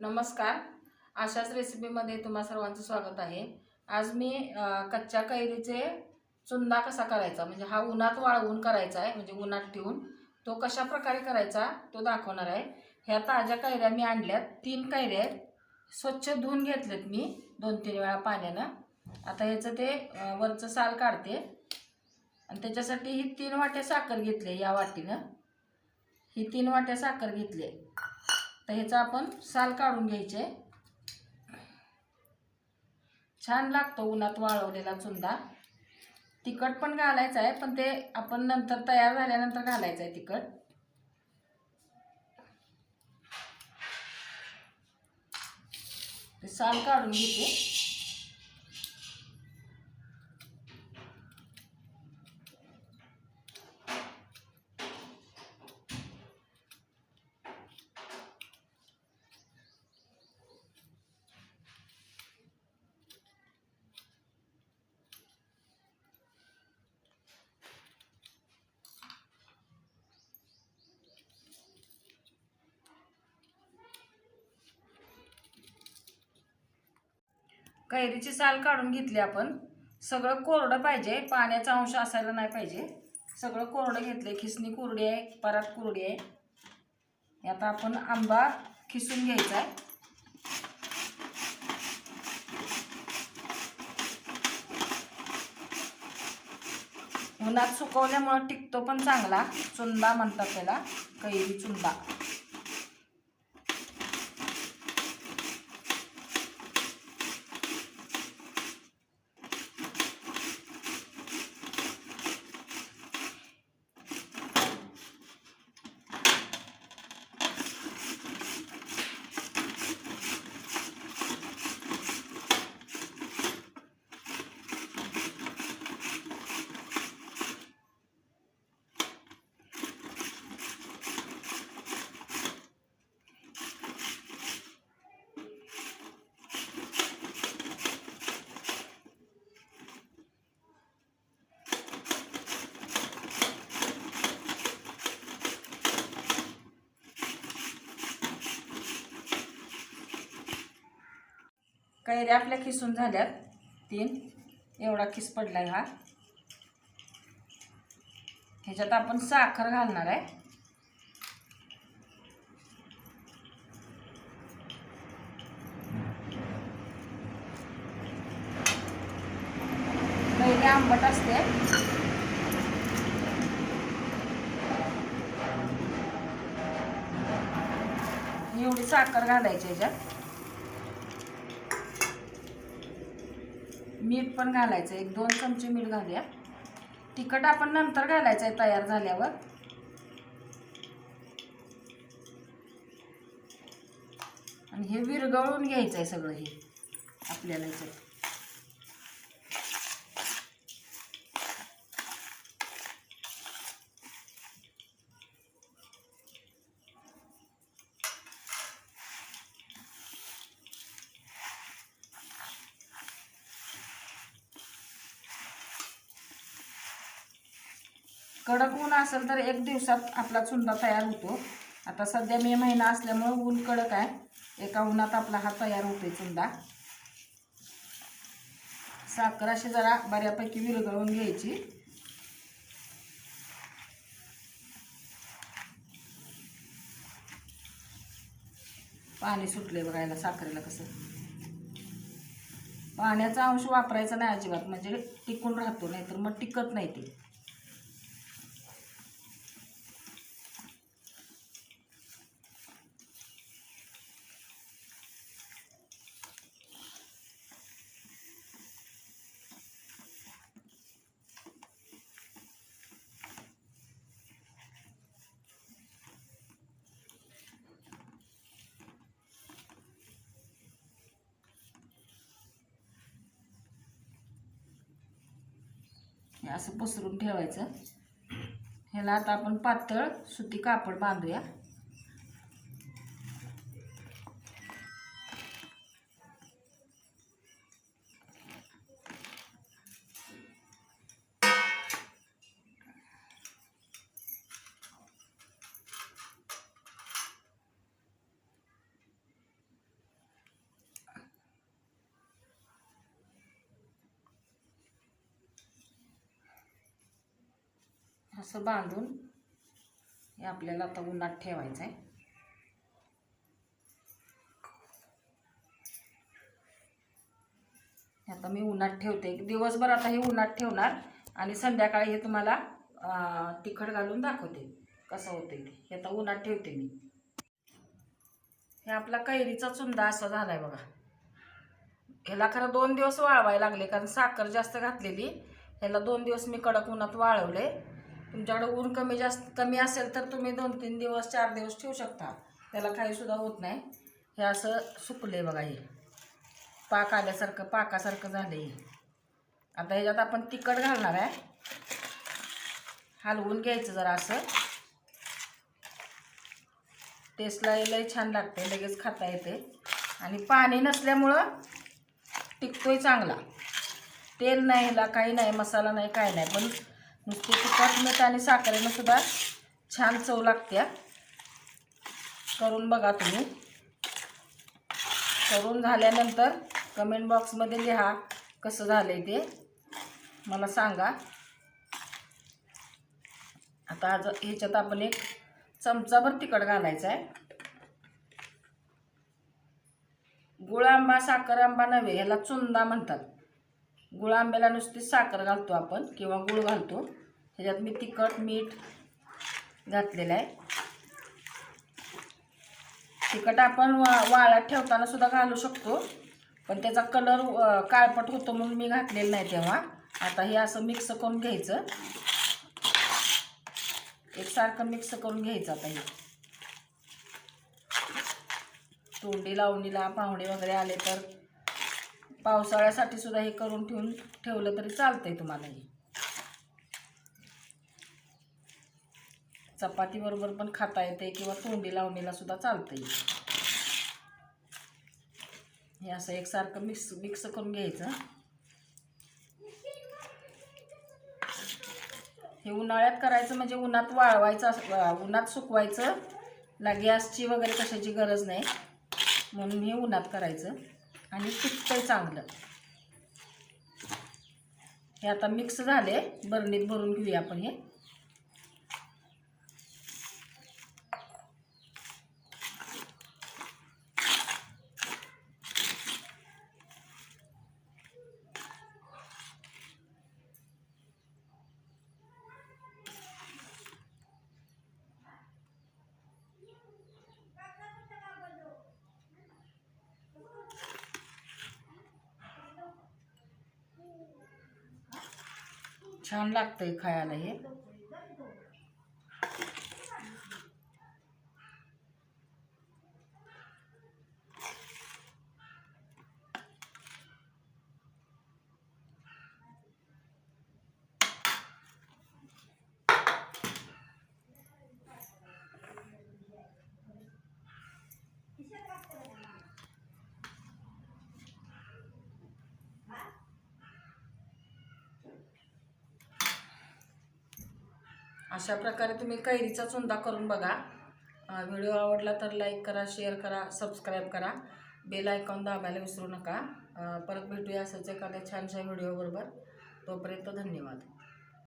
नमस्कार. अशाच रेसिपीमध्ये तुम्हा सर्वांचं स्वागत आहे. आज मी कच्च्या कैरीचे चुंदा कसा करायचा? म्हणजे हा उन्हात वाळवून करायचा आहे म्हणजे उन्हात ठेवून. तो कशा प्रकारे करायचा तो दाखवणार आहे. ह्या ताज्या कैऱ्या मी आणल्यात. तीन कैऱ्या आहेत. स्वच्छ धुवून घेतलेत मी दोन तीन वेळा पाण्यानं. आता ह्याचं ते वरचं साल काढते. आणि त्याच्यासाठी ही तीन वाट्या साखर घेतली या वाटीनं. ही तीन वाट्या साखर घेतली तर ह्याचं आपण साल काढून घ्यायचे. छान लागतो उन्हात वाळवलेला चुंदा. तिखट पण घालायचं आहे पण ते आपण नंतर तयार झाल्यानंतर घालायचं आहे तिखट. ते साल काढून घेते. कैरीची साल काढून घेतली आपण. सगळं कोरडं पाहिजे पाण्याचा अंश असायला नाही पाहिजे. सगळं कोरडं घेतले खिसणी कोरडी आहे परात कोरडी आहे. आता आपण आंबा खिसून घ्यायचा आहे. उन्हात सुकवल्यामुळं टिकतो पण चांगला. चुंदा म्हणतात त्याला कैरी चुंदा. कैऱ्या आपल्या खिसून झाल्यात. तीन. एवढा खिस आहे हा. ह्याच्यात आपण साखर घालणार आहे. कैरी आंबट असते. एवढी साखर घालायची ह्याच्यात. मीठ पण घालायचं एक दोन चमचे मीठ घालूया. तिखट आपण नंतर घालायचं आहे तयार झाल्यावर. आणि हे विरगळून घ्यायचं आहे सगळं हे आपल्याला याच्यात. कडक ऊन असेल तर एक दिवसात आपला चुंदा तयार होतो. आता सध्या मे महिना असल्यामुळे ऊन कडक आहे. एका उन्हात आपला हा तयार होतोय चुंदा साखर अशी जरा बऱ्यापैकी विरघळून घ्यायची. पाणी सुटले बघायला साखरेला कसं. पाण्याचा अंश वापरायचा नाही अजिबात. म्हणजे टिकून राहतो नाही तर मग टिकत नाही ते. हे असं पसरून ठेवायचं. ह्याला आता आपण पातळ सुती कापड बांधूया. असं बांधून हे आपल्याला आता उन्हात ठेवायचं आहे आता मी उन्हात ठेवते. दिवसभर आता हे उन्हात ठेवणार आणि संध्याकाळी हे तुम्हाला तिखट घालून दाखवते कसं होते ते. हे आता उन्हात ठेवते मी. हे आपला कैरीचा चुंदा असा झाला आहे बघा. ह्याला खरं दोन दिवस वाळवायला लागले कारण साखर जास्त घातलेली. ह्याला दोन दिवस मी कडक उन्हात वाळवले तुमच्याकडे ऊन कमी जास्त कमी असेल तर तुम्ही दोन तीन दिवस चार दिवस ठेवू शकता. त्याला काहीसुद्धा होत नाही. हे असं सुकले बघा हे. पाक आल्यासारखं पाकासारखं झालं हे. आता ह्याच्यात आपण तिखट घालणार आहे. हलवून घ्यायचं जरा असं. टेस्टला लय छान लागते लगेच खाता येते. आणि पाणी नसल्यामुळं टिकतोय चांगला. तेल नाही ह्याला काही नाही मसाला नाही काय नाही. पण नुसते तुपात मीठ आणि साखरेनं सुद्धा छान चव लागत्या करून बघा तुम्ही. करून झाल्यानंतर कमेंट बॉक्समध्ये लिहा कसं झालं आहे ते. मला सांगा. आता आज ह्याच्यात आपण एक चमचाभर तिखट घालायचं आहे. गुळ आंबा साखर आंबा नव्हे ह्याला चुंदा म्हणतात. गुळ आंब्याला नुसती साखर घालतो आपण किंवा गुळ घालतो. ह्याच्यात मी तिखट मीठ घातलेलं आहे. तिखट आपण वा वाळ्यात ठेवताना सुद्धा घालू शकतो. पण त्याचा कलर काळपट होतो म्हणून मी घातलेलं नाही तेव्हा. आता हे असं मिक्स करून घ्यायचं. एकसारखं मिक्स करून घ्यायचं आता हे. तोंडी लावणीला पाहुणे वगैरे आले तर पावसाळ्यासाठी सुद्धा हे करून ठेवून ठेवलं तरी चालतंय तुम्हाला हे. चपाती बरोबर पण खाता येते किंवा तोंडी लावणीला सुद्धा चालतंय. हे असं एकसारखं मिक्स मिक्स करून घ्यायचं. हे उन्हाळ्यात करायचं म्हणजे उन्हात वाळवायचं असं- उन्हात सुकवायचं. ला गॅसची वगैरे कशाची गरज नाही. म्हणून हे उन्हात करायचं. आणि टिकतंय चांगलं. हे आता मिक्स झाले. बरणीत भरून घेऊया आपण हे. छान लागतंय खायला हे. अशा प्रकारे तुम्ही कैरीचा चुंदा करून बघा. व्हिडिओ आवडला तर लाईक करा शेअर करा सबस्क्राईब करा. बेल आयकॉन दाबायला विसरू नका. परत भेटूया असंच एखाद्या छानशा व्हिडिओबरोबर. तोपर्यंत धन्यवाद.